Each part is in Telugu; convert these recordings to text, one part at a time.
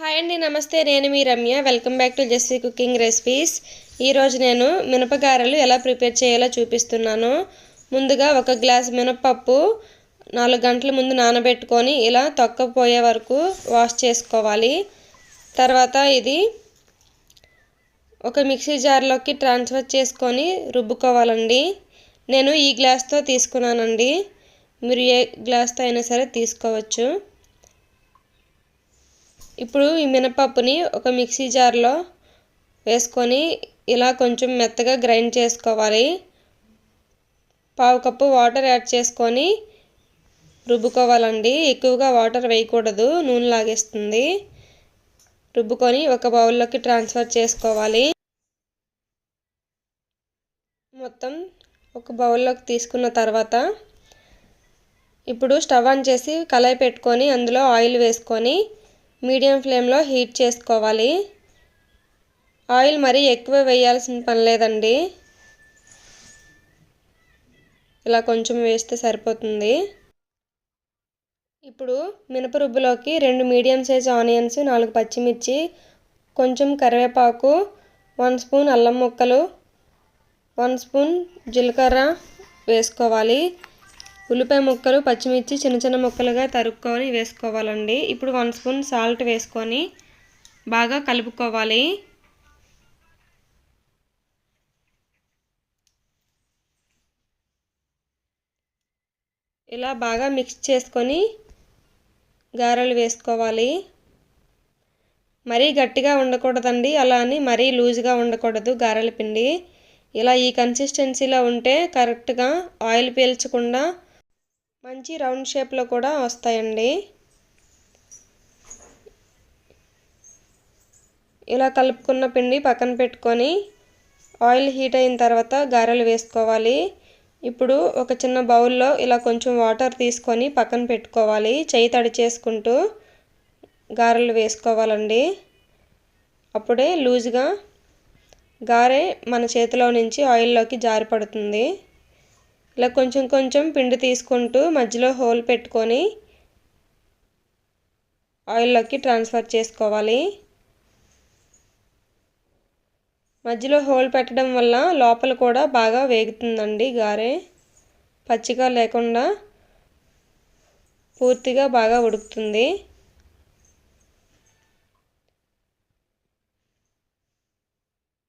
హాయ్ అండి నమస్తే. నేను మీ Ramya. Welcome back to Jessie cooking recipes ఈరోజు నేను మినపగారెలు ఎలా ప్రిపేర్ చేయాలో చూపిస్తున్నాను. ముందుగా ఒక గ్లాస్ మినపప్పు నాలుగు గంటల ముందు నానబెట్టుకొని ఇలా తొక్కపోయే వరకు వాష్ చేసుకోవాలి. తర్వాత ఇది ఒక మిక్సీ జార్లోకి ట్రాన్స్ఫర్ చేసుకొని రుబ్బుకోవాలండి. నేను ఈ గ్లాస్తో తీసుకున్నానండి. మీరు ఏ గ్లాస్తో అయినా సరే తీసుకోవచ్చు. ఇప్పుడు ఈ మినపప్పుని ఒక మిక్సీ జార్లో వేసుకొని ఇలా కొంచెం మెత్తగా గ్రైండ్ చేసుకోవాలి. పావు కప్పు వాటర్ యాడ్ చేసుకొని రుబ్బుకోవాలండి. ఎక్కువగా వాటర్ వేయకూడదు. నూనె లాగేస్తుంది. రుబ్బుకొని ఒక బౌల్లోకి ట్రాన్స్ఫర్ చేసుకోవాలి. మొత్తం ఒక బౌల్లోకి తీసుకున్న తర్వాత ఇప్పుడు స్టవ్ ఆన్ చేసి కళాయి పెట్టుకొని అందులో ఆయిల్ వేసుకొని మీడియం ఫ్లేమ్లో హీట్ చేసుకోవాలి. ఆయిల్ మరీ ఎక్కువ వేయాల్సిన పని లేదండి. ఇలా కొంచెం వేస్తే సరిపోతుంది. ఇప్పుడు మినపరుబ్బులోకి రెండు మీడియం సైజ్ ఆనియన్స్ నాలుగు పచ్చిమిర్చి కొంచెం కరివేపాకు వన్ స్పూన్ అల్లం ముక్కలు వన్ స్పూన్ జీలకర్ర వేసుకోవాలి. ఉల్లిపాయ ముక్కలు పచ్చిమిర్చి చిన్న చిన్న ముక్కలుగా తరుక్కొని వేసుకోవాలండి. ఇప్పుడు వన్ స్పూన్ సాల్ట్ వేసుకొని బాగా కలుపుకోవాలి. ఇలా బాగా మిక్స్ చేసుకొని గారెలు వేసుకోవాలి. మరీ గట్టిగా ఉండకూడదండి అలా అని మరీ లూజ్గా ఉండకూడదు గారెల పిండి. ఇలా ఈ కన్సిస్టెన్సీలో ఉంటే కరెక్ట్గా ఆయిల్ పీల్చకుండా మంచి రౌండ్ షేప్లో కూడా వస్తాయండి. ఇలా కలుపుకున్న పిండి పక్కన పెట్టుకొని ఆయిల్ హీట్ అయిన తర్వాత గారెలు వేసుకోవాలి. ఇప్పుడు ఒక చిన్న బౌల్లో ఇలా కొంచెం వాటర్ తీసుకొని పక్కన పెట్టుకోవాలి. చేయి తడి చేసుకుంటూ గారెలు వేసుకోవాలండి. అప్పుడే లూజ్గా గారె మన చేతిలో నుంచి ఆయిల్లోకి జారిపడుతుంది. ఇలా కొంచెం కొంచెం పిండి తీసుకుంటూ మధ్యలో హోల్ పెట్టుకొని ఆయిల్లోకి ట్రాన్స్ఫర్ చేసుకోవాలి. మధ్యలో హోల్ పెట్టడం వల్ల లోపల కూడా బాగా వేగుతుందండి గారె. పచ్చిగా లేకుండా పూర్తిగా బాగా ఉడుకుతుంది.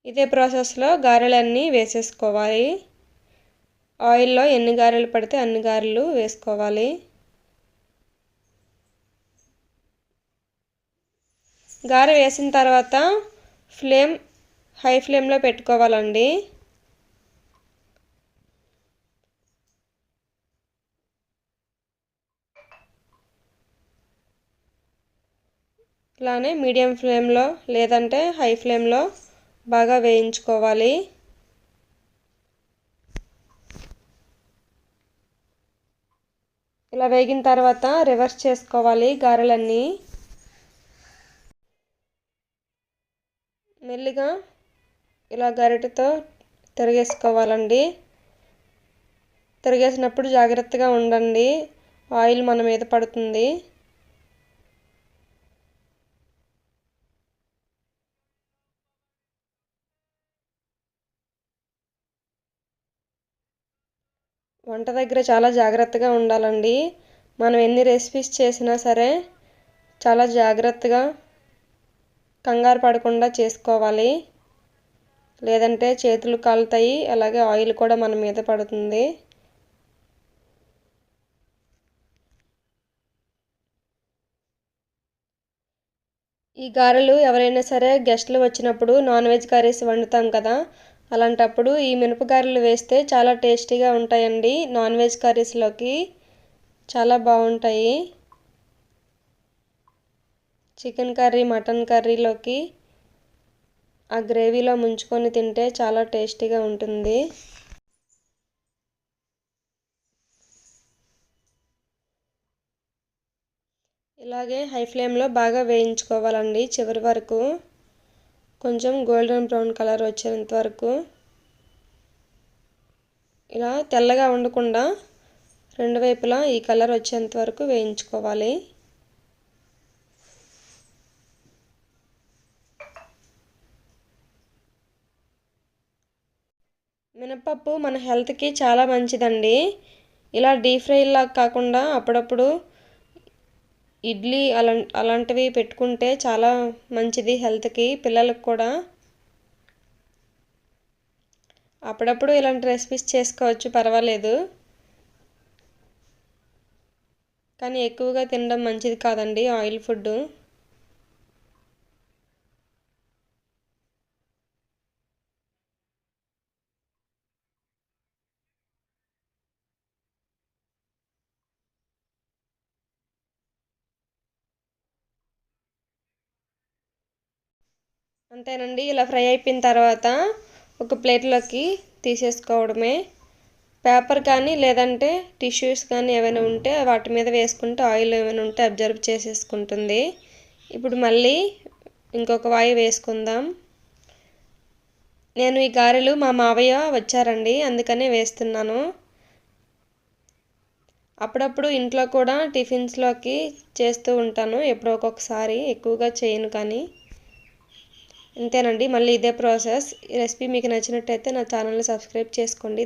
ఇదే ప్రాసెస్లో గారెలన్నీ వేసేసుకోవాలి. ఆయిల్లో ఎన్ని గారెలు పడితే అన్ని గారెలు వేసుకోవాలి. గారె వేసిన తర్వాత ఫ్లేమ్ హై ఫ్లేమ్లో పెట్టుకోవాలండి. ఇలానే మీడియం ఫ్లేమ్లో లేదంటే హై ఫ్లేమ్లో బాగా వేయించుకోవాలి. ఇలా వేగిన తర్వాత రివర్స్ చేసుకోవాలి గారెలన్నీ. మెల్లిగా ఇలా గరిటతో తిరిగేసుకోవాలండి. తిరిగేసినప్పుడు జాగ్రత్తగా ఉండండి. ఆయిల్ మన మీద పడుతుంది. వంట దగ్గర చాలా జాగ్రత్తగా ఉండాలండి. మనం ఎన్ని రెసిపీస్ చేసినా సరే చాలా జాగ్రత్తగా కంగారు పడకుండా చేసుకోవాలి. లేదంటే చేతులు కాలుతాయి అలాగే ఆయిల్ కూడా మన మీద పడుతుంది. ఈ గారెలు ఎవరైనా సరే గెస్ట్లు వచ్చినప్పుడు నాన్ వెజ్ కర్రీస్ వండుతాం కదా అలాంటప్పుడు ఈ మినపగారెలు వేస్తే చాలా టేస్టీగా ఉంటాయండి. నాన్ వెజ్ కర్రీస్లోకి చాలా బాగుంటాయి. చికెన్ కర్రీ మటన్ కర్రీలోకి ఆ గ్రేవీలో ముంచుకొని తింటే చాలా టేస్టీగా ఉంటుంది. ఇలాగే హై ఫ్లేమ్లో బాగా వేయించుకోవాలండి చివరి వరకు. కొంచెం గోల్డెన్ బ్రౌన్ కలర్ వచ్చేంత వరకు ఇలా తెల్లగా ఉండకుండా రెండు వైపులా ఈ కలర్ వచ్చేంత వరకు వేయించుకోవాలి. మినపప్పు మన హెల్త్కి చాలా మంచిదండి. ఇలా డీప్ ఫ్రైలా కాకుండా అప్పుడప్పుడు ఇడ్లీ అలా అలాంటివి పెట్టుకుంటే చాలా మంచిది హెల్త్కి పిల్లలకు కూడా. అప్పుడప్పుడు ఇలాంటి రెసిపీస్ చేసుకోవచ్చు పర్వాలేదు. కానీ ఎక్కువగా తినడం మంచిది కాదండి ఆయిల్ ఫుడ్ అంతేనండి ఇలా ఫ్రై అయిపోయిన తర్వాత ఒక ప్లేట్లోకి తీసేసుకోవడమే. పేపర్ కానీ లేదంటే టిష్యూస్ కానీ ఏమైనా ఉంటే వాటి మీద వేసుకుంటే ఆయిల్ ఏమైనా ఉంటే అబ్జర్వ్ చేసేసుకుంటుంది. ఇప్పుడు మళ్ళీ ఇంకొక వాయి వేసుకుందాం. నేను ఈ గారెలు మా మావయ్య వచ్చారండి అందుకనే వేస్తున్నాను. అప్పుడప్పుడు ఇంట్లో కూడా టిఫిన్స్లోకి చేస్తూ ఉంటాను ఎప్పుడో ఒక్కొక్కసారి ఎక్కువగా చేయను కానీ. అంతేనండి. మళ్ళీ ఇదే ప్రాసెస్. ఈ రెసిపీ మీకు నచ్చినట్టయితే నా ఛానల్ని సబ్స్క్రైబ్ చేసుకోండి.